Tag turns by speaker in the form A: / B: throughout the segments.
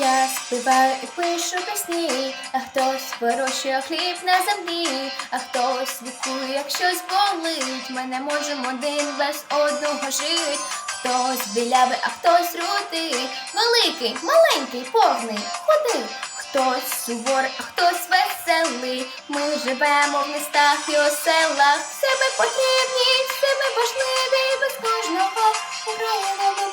A: Я співаю і пишу пісні, а хтось вирощує хліб на землі, а хтось лікує, як щось болить. Ми не можемо один без одного жити. Хтось білявий, а хтось рудий, великий, маленький, повний, худий. Хтось суворий, а хтось веселий. Ми живемо в містах і у селах. Все ми потрібні, все ми важливі, без кожного Україна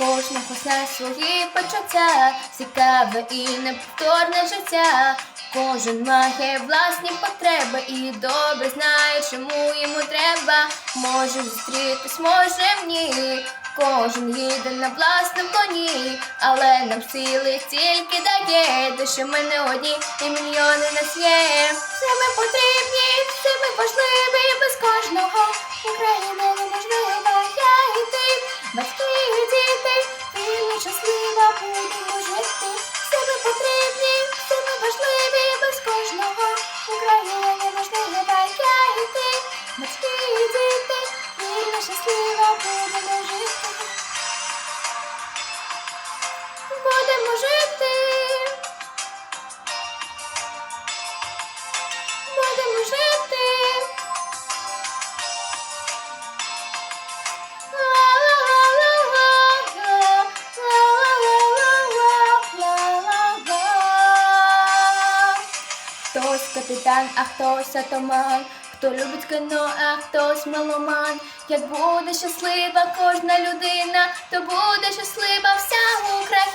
A: Кожного знає свої почуття, цікаве і неповторне життя. Кожен має власні потреби і добре знає, чому йому треба. Може зустрітись, може ні. Кожен їде на власному коні, але нам сили тільки дає, те, що ми не одні, і мільйони нас є. Все ми потрібні, Будемо жити. Будемо жити. Хтось капітан, а хтось атаман, хто любить кіно, а хтось меломан. Як буде щаслива кожна людина, то буде щаслива вся Україна.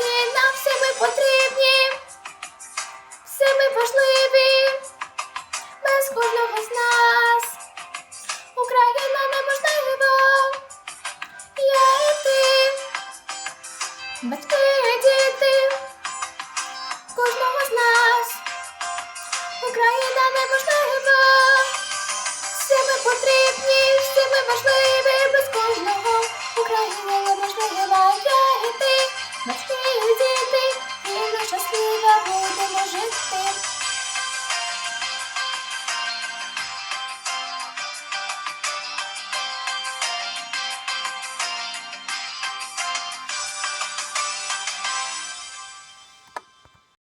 A: Без кожного з нас. Україна неможлива, я і ти, батьки і діти, кожного з нас. Україна неможлива, всі ми потрібні,